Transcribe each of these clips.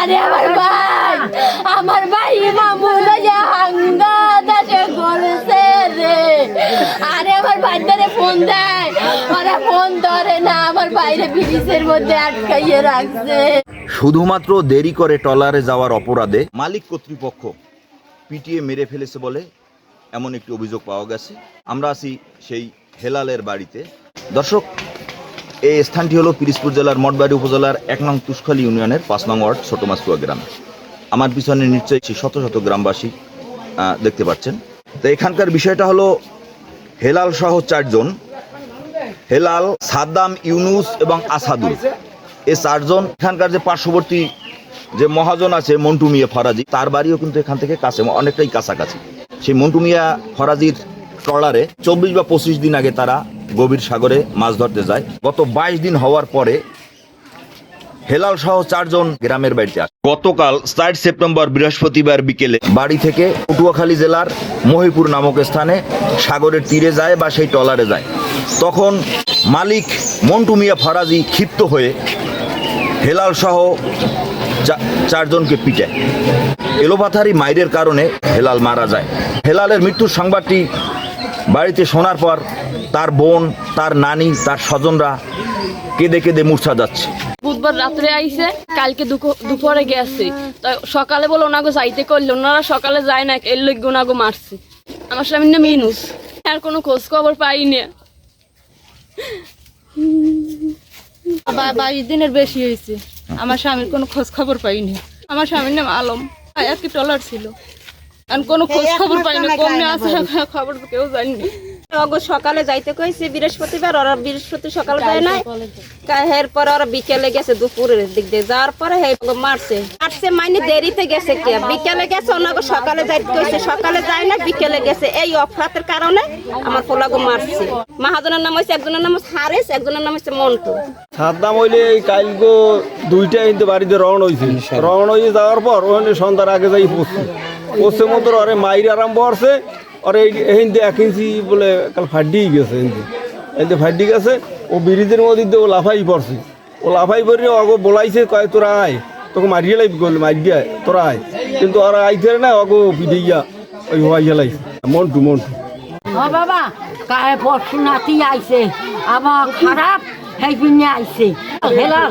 আরে আমার ভাই আমার ভাই মামুন হাঙ্গা দাসে করেছে রে। আরে আমার ভাইটারে ফোন দেয়, ওরা ফোন ধরে না, আমার বাইরে ব্রিজের মধ্যে আটকাইয়ে রাখছে। শুধুমাত্র দেরি করে টলারে যাওয়ার অপরাধে মালিক কর্তৃপক্ষ পিটিয়ে মেরে ফেলেছে বলে এমন একটি অভিযোগ পাওয়া গেছে। আমরা আছি সেই হেলালের বাড়িতে। দর্শক এই স্থানটি হলো পিরিজপুর জেলার মঠবাড়ি উপজেলার এক নং তুষখালী ইউনিয়নের পাঁচ নং ওয়ার্ড, ছোট মাসুয়া গ্রামে। আমার পিছনে নিশ্চয়ই শত শত গ্রামবাসী দেখতে পাচ্ছেন। তো এখানকার বিষয়টা হলো হেলাল সহ চারজন, হেলাল, সাদ্দাম, ইউনুস এবং আসাদুল। এই চারজন, এখানকার যে পার্শ্ববর্তী যে মহাজন আছে, মন্টু মিয়া ফরাজি, তার বাড়িও কিন্তু এখান থেকে কাছে, অনেকটাই কাছাকাছি। সেই মন্টু মিয়া ফরাজির ট্রলারে চব্বিশ বা পঁচিশ দিন আগে তারা গভীর সাগরে মাছ ধরতে যায়। গত বাইশ দিন হওয়ার পরে হেলাল সহ চারজন গ্রামের বাড়িতে আসে। গতকাল চার সেপ্টেম্বর বৃহস্পতিবার বিকেলে বাড়ি থেকে পটুয়াখালী জেলার মহিপুর নামক স্থানে সাগরের তীরে যায় বা সেই টলারে যায়। তখন মালিক মন্টু মিয়া ফরাজি ক্ষিপ্ত হয়ে হেলাল সহ চারজনকে পিটায়। এলোপাথারি মাইরের কারণে হেলাল মারা যায়। হেলালের মৃত্যুর সংবাদটি বাড়িতে শোনার পর তার বোন তার নানি তার স্বজনরা কেঁদে কেঁদে মূর্ছা যাচ্ছে। বুধবার রাত্রে আইছে কালকে দুপুরে গেছে। তো সকালে বলে ওনাগো যাইতে করল ওনারা সকালে যায় না এর লোক ওনাগো মারছে। আমার স্বামীর নাম ইনুস আর কোনো খোঁজ খবর পাই না বাইশ দিনের বেশি হয়েছে আমার স্বামীর কোনো খোঁজ খবর পাইনি। আমার স্বামীর নাম আলম। আয়াতকে টলার ছিল। আর কোনো খোঁজ খবর পাইনি কমে আছে খবর তো কেউ জানিনি অগ সকালে যাইতে কইছে বৃহস্পতিবার ওরা বৃহস্পতি সকালে যায় না এরপর ওরা বিকেলে গেছে দুপুরের দিক দিয়ে। যাওয়ার পরে হে মারছে। মারছে মানে দেরিতে গেছে কে? বিকেলে গেছে ওনাগো সকালে যাইতে কইছে সকালে যায় না বিকেলে গেছে। এই অফরাতের কারণে আমার পোলাগো মারছে। মাহাজনের নাম হয়েছে একজনের নাম হচ্ছে হারেস একজনের নাম হচ্ছে মন্টু। সাদ্দাম হইলে এই কালগো দুইটা কিন্তু বাড়িতে রওনা হয়েছে রওনা হয়ে যাওয়ার পর ওখানে সন্ধ্যার আগে যাই পড়ছে মতো ওরে মাইর আরম্ভ করছে আর এই হিন্দি এক ইঞ্চি বলে কাল ফাড্ডি গেছে হিন্দি। হিন্দি ফাড্ডি গেছে, ও ব্রিজের মধ্যে দিয়ে ও লাফাই পড়ছে। ও লাফাই পড়ে অগো বলাইছে, কয়, তোরা আয়, তোকে মারিয়ে লাইব গেল মারিয়ে তোরা আয়। কিন্তু ওরা আইতে না অগো পিডিয়া ওই হওয়াই লাইছে। মন্টু মন্টু। ও বাবা কায়ে পরশু নাতি আইছে। আমার খারাপ সেই পিনে আইছে। হেলাল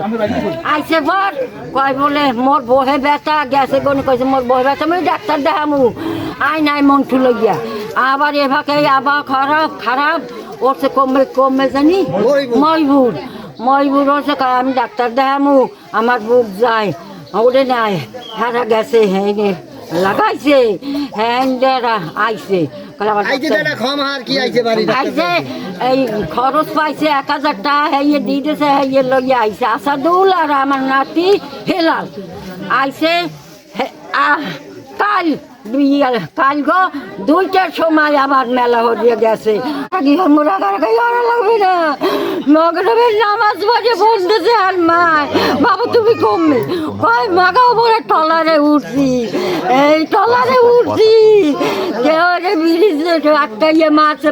আইছে পর কয় বলে মোর বহে ব্যথা গেছে গনি কইছে মোর বহে ব্যথা আমি ডাক্তার দেখামু। আই নাই মন গিয়া আবার এভাবে আবার খারাপ খারাপ। ওরছে কমে কমে জানি? ময়বুর ময়বুর ওরছে আমি ডাক্তার দেখামু আমার বুক যায়। ওরে নাই হারা গেছে হ্যাঁ লাগাইছে হ্যাঁ আইছে। আইছে এই খরচ পাইছে এক হাজার টাকা হেয়ে দিয়ে দিয়েছে হেয়ে লইয়ে আইছে। আসাদুল আর আমার নাতি হেলাল। আইছে কাল বিয়ে- কাল গো দুইটার সময় আবার মেলা হরিয়ে গেছে। মোরা গাড়ি ওরা মা বাবা, তুমি কমবে। টলারে উঠছি। এই টলারে উঠছি। কেউ রে একটা ইয়ে মাছে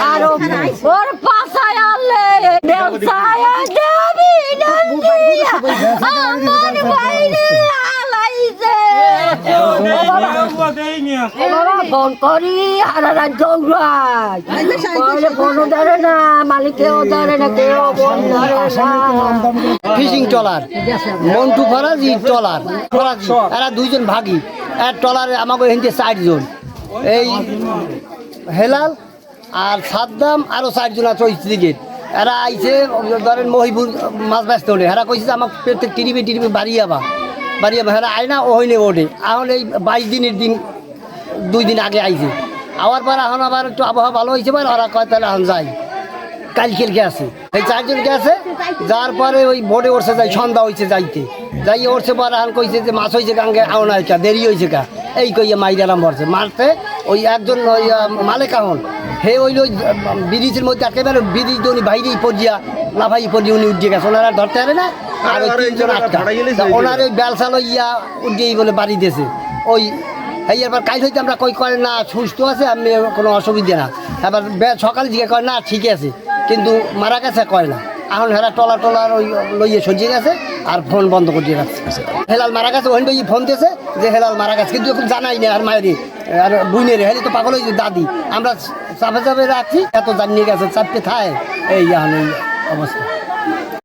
আর ওর পাশায় আনলে ব্যবসায় দেবি আমার বাইরে আলাইছে ও বাবা ও বাবা ফোন করি আর রাত দৌড়াই কইলে ধরে না মালিকেও ধরে না কেউ ফোন ধরে না। Fishing trawler Montu Faraji trawler Faraji এরা দুইজন ভাগি। এক ট্রলারে আমাকে হিন্দে চারজন। এই হেলাল আর সাদ্দাম আরও চারজন আছে ওই দিকে। এরা আইছে ধরেন মহিবুর মাছ ব্যস্ত হলে। এরা কইছে যে আমাকে প্রত্যেক টিরিবে টিরিবে বাড়ি যাবা বাড়ি যাবা হেরা আয় না ও হইলে ওঠে। এখন এই বাইশ দিনের দিন দুই দিন আগে আইছে। আওয়ার পর এখন আবার একটু আবহাওয়া ভালো হয়েছে বলে ওরা কয় তাহলে এখন যাই। কালকের গেছে এই চারজন গেছে যার পরে ওই বোটে উঠছে যাই সন্ধ্যা হয়েছে যাইতে। যাই উঠছে পরে এখন কইছে যে মাছ হয়েছে গাঙ্গে আও না কা দেরি হয়েছে কা এই কইয়া মাইরালাম মরছে মারতে ওই একজন ওই মালিক এখন। হে ওই ওই ব্রিজের মধ্যে একেবারে ব্রিজ দিয়ে উনি বাইরেই পড়িয়া লাফাই পড়িয়ে উনি উঠে গেছে। ওনারা ধরতে পারে না? আর ওই তিনজন আটকা। ওনার ওই বেলসাল ইয়া উঠিয়েই বলে বাড়ি দিয়েছে। ওই এই এবার কাল হইতে আমরা কই করে না, সুস্থ আছে, আমি কোনো অসুবিধা না। এবার সকালে জিজ্ঞেস করে না ঠিক আছে। কিন্তু মারা গেছে, কয় না। এখন হেরা টলা টলার ওই লইয়ে সজিয়ে গেছে আর ফোন বন্ধ করে রাখছে হেলাল মারা গেছে থেকে ফোন দিয়েছে যে হেলাল মারা গেছে। কিন্তু এখন জানাই না আর মায়ের আর বুইনের, হেলে তো পাগল হয়েছে দাদি। আমরা চাপে চাপে রাখছি, এত জানিয়ে গেছে চাপতে থায়। এই এখন অবস্থা।